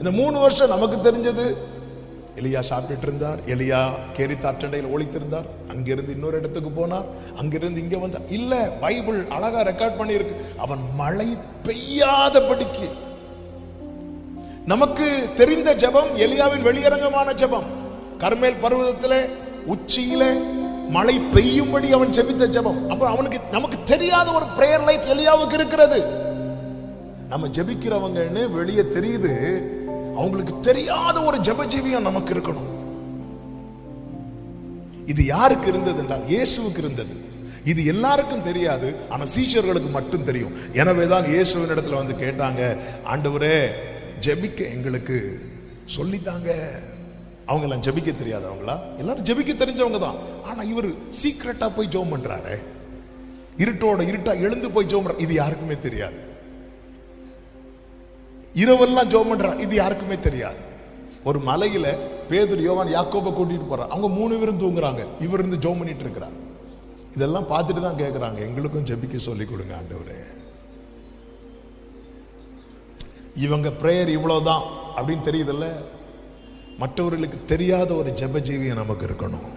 இந்த மூணு வருஷம் நமக்கு தெரிஞ்சது. எலியா சாப்பிட்டுட்டு இருந்தார் எலியா கேரி தாட்டண்டையில் ஒழித்திருந்தார் அங்கிருந்து இன்னொரு இடத்துக்கு போனார். அங்கிருந்து இங்க வந்தார். இல்ல பைபிள் அழகா ரெக்கார்ட் பண்ணியிருக்கு. அவன் மழை பெய்யாதபடிக்கு நமக்கு தெரிந்த ஜெபம் எலியாவின் வெளியரங்கமான ஜெபம். கர்மேல் பர்வதத்திலே உச்சியில மழை பெய்யும்படி அவன் ஜெபித்த ஜெபம். அப்ப அவனுக்கு நமக்கு தெரியாத ஒரு பிரேயர் லைஃப் எலியாவுக்கு இருக்கிறது. நம்ம ஜெபிக்கிறவங்கன்னு வெளியே தெரியுது. அவங்களுக்கு தெரியாத ஒரு ஜபஜீவியம் நமக்கு இருக்கணும். இது யாருக்கு இருந்தது என்றால் இயேசுவுக்கு இருந்தது. இது எல்லாருக்கும் தெரியாது ஆனா சீஷர்களுக்கு மட்டும் தெரியும். எனவே தான் இயேசுவின் இடத்துல வந்து கேட்டாங்க ஆண்டவரே ஜெபிக்க எங்களுக்கு சொல்லித்தாங்க. அவங்க எல்லாம் ஜெபிக்க தெரியாதவங்களா? எல்லாரும் ஜெபிக்க தெரிஞ்சவங்க தான். ஆனா இவர் சீக்கிரட்டா போய் ஜோம் பண்றாரு. இருட்டோட இருட்டா எழுந்து போய் ஜோம் இது யாருக்குமே தெரியாது. இரவெல்லாம் ஜோம் பண்ணுறான் இது யாருக்குமே தெரியாது. ஒரு மலையில் பேதர் யோவான் யாக்கோபை கூட்டிகிட்டு போகிறான் அவங்க மூணு பேரும் தூங்குறாங்க. இவர் இருந்து ஜோம் பண்ணிட்டு இருக்கிறார். இதெல்லாம் பார்த்துட்டு தான் கேட்குறாங்க எங்களுக்கும் ஜெபிக்க சொல்லி கொடுங்க ஆண்டவரே. இவங்க ப்ரேயர் இவ்வளோதான் அப்படின்னு தெரியுதில்ல? மற்றவர்களுக்கு தெரியாத ஒரு ஜெப ஜீவியம் நமக்கு இருக்கணும்.